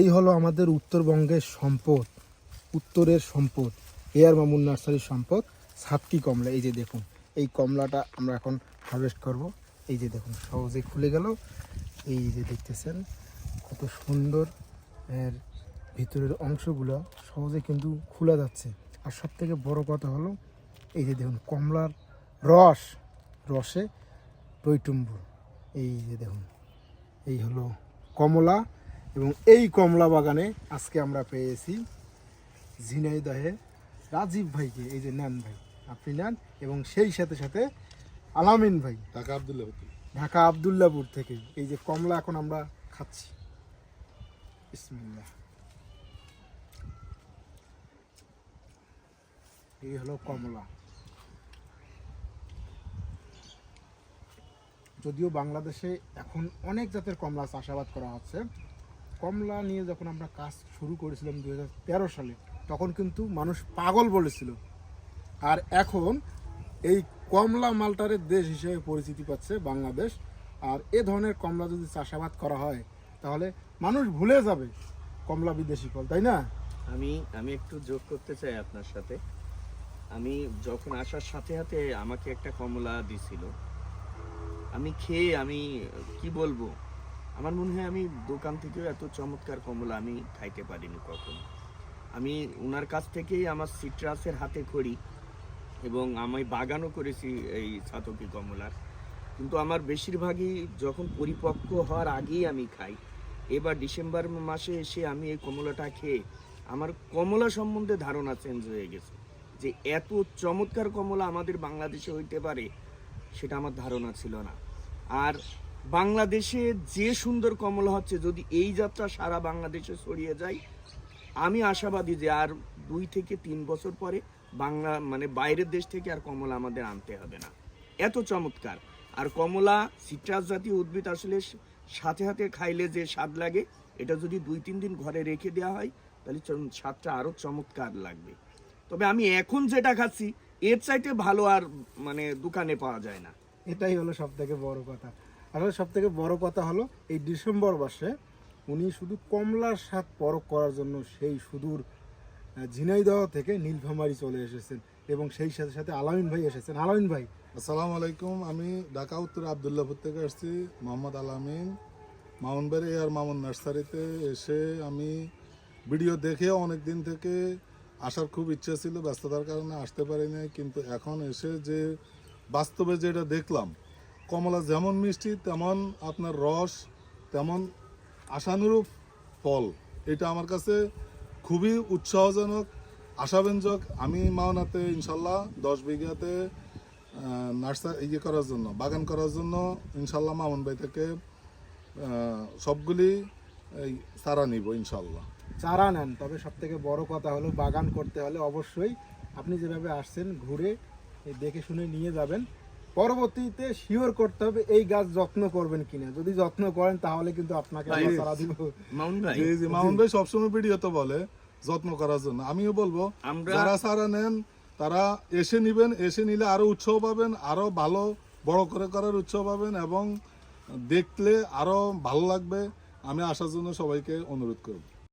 এই হলো আমাদের উত্তরবঙ্গের সম্পদ, উত্তরের সম্পদ এয়ার মামুন নার্সারির সম্পদ সাতকি কমলা, এই যে দেখুন, এই কমলাটা আমরা এখন হারভেস্ট করব। এই যে দেখুন, সহজে খুলে গেল। এই যে দেখতেছেন, কত সুন্দর এর ভিতরের অংশগুলো সহজে কিন্তু খোলা যাচ্ছে। আর সব থেকে বড় কথা হলো, এই যে দেখুন, কমলার রস, রসে টইটুম্বুর এই যে দেখুন, এই হলো কমলা। এবং এই কমলা বাগানে আজকে আমরা পেয়েছি ঝিনাইদহে রাজীব ভাইকে এই যে নেন ভাই আপনি নেন। এবং সেই সাথে সাথে আলামিন ভাই ঢাকা আবদুল্লাহ হতি ঢাকা আবদুল্লাপুর থেকে। এই যে কমলা এখন আমরা খাচ্ছি। বিসমিল্লাহ। এই হলো কমলা। যদিও বাংলাদেশে এখন অনেক জাতের কমলা চাষাবাদ করা হচ্ছে কমলা নিয়ে যখন আমরা কাজ শুরু করেছিলাম দু হাজার তেরো সালে, তখন কিন্তু মানুষ পাগল বলেছিল। আর এখন এই কমলা মালটারের দেশ হিসেবে পরিচিতি পাচ্ছে বাংলাদেশ। আর এ ধরনের কমলা যদি চাষাবাদ করা হয়, তাহলে মানুষ ভুলে যাবে কমলা বিদেশি ফল, তাই না? আমি আমি একটু যোগ করতে চাই আপনার সাথে। আমি যখন আসার সাথে সাথে আমাকে একটা কমলা দিছিল। আমি খেয়ে, আমি কি বলব? আমার মনে হয় আমি দোকান থেকেও এত চমৎকার কমলা আমি খাইতে পারিনি কখনো। আমি ওনার কাছ থেকেই আমার সিট্রাসের হাতে খড়ি এবং আমি বাগানও করেছি এই ছাতকি কমলার কিন্তু আমার বেশিরভাগই যখন পরিপক্ক হওয়ার আগেই আমি খাই। এবার ডিসেম্বর মাসে এসে আমি এই কমলাটা খেয়ে আমার কমলা সম্বন্ধে ধারণা চেঞ্জ হয়ে গেছে যে এত চমৎকার কমলা আমাদের বাংলাদেশে হইতে পারে, সেটা আমার ধারণা ছিল না। আর বাংলাদেশে যে সুন্দর কমলা হচ্ছে, যদি এই যাত্রা সারা বাংলাদেশে ছড়িয়ে যায়, আমি আশাবাদী যে আর দুই থেকে তিন বছর পরে বাংলা মানে বাইরের দেশ থেকে আর কমলা আমাদের আনতে হবে না। এত চমৎকার। আর কমলা সিট্রাস জাতীয় উদ্ভিদ আসলে সাথে সাথে খাইলে যে স্বাদ লাগে, এটা যদি দুই, তিন দিন ঘরে রেখে দেওয়া হয়, তাহলে স্বাদটা আরও চমৎকার লাগবে। তবে আমি এখন যেটা খাচ্ছি, এর চাইতে ভালো আর মানে দোকানে পাওয়া যায় না। এটাই হলো সব থেকে বড় কথা। আসলে সব থেকে বড় কথা হলো, এই ডিসেম্বর মাসে উনি শুধু কমলার স্বাদ পরখ করার জন্য সেই সুদূর ঝিনাইদহ থেকে নীলফামারি চলে এসেছেন এবং সেই সাথে সাথে আলামিন ভাই এসেছেন। আলামিন ভাই। আসসালামু আলাইকুম, আমি ঢাকা উত্তর আবদুল্লাপুর থেকে আসছি, মোহাম্মদ আলামিন। মামুনবাড়ি আর মামুন নার্সারিতে এসে আমি ভিডিও দেখে অনেক দিন থেকে আসার খুব ইচ্ছা ছিল, ব্যস্ততার কারণে আসতে পারিনি কিন্তু এখন এসে যে বাস্তবে যেটা দেখলাম কমলা যেমন মিষ্টি, তেমন আপনার রস, তেমন আশানুরূপ ফল। এটা আমার কাছে খুবই উৎসাহজনক, আশাব্যঞ্জক। আমি মাওনাতে ইনশাল্লাহ দশ বিঘাতে নার্সার ইয়ে করার জন্য, বাগান করার জন্য ইনশাল্লাহ মামুন ভাই থেকে সবগুলি চারা নিব ইনশাল্লাহ। চারা নেন, তবে সব থেকে বড় কথা হলো বাগান করতে হলে অবশ্যই আপনি যেভাবে আসছেন, ঘুরে দেখে শুনে নিয়ে যাবেন। পরবর্তীতে শিওর করতে হবে এই গাছ যত্ন করবেন কিনা। যদি যত্ন করেন তাহলে কিন্তু আপনাকে মাউন ভাই। মামুন ভাই সবসময় ভিডিওতে বলে যত্ন করার জন্য। আমিও বলব যারা সারা নেন তারা এসে নিবেন এসে নিলে আরও উৎসাহ পাবেন আরও ভালো বড় করে করার উৎসাহ পাবেন এবং দেখলে আরও ভালো লাগবে। আমি আসার জন্য সবাইকে অনুরোধ করব।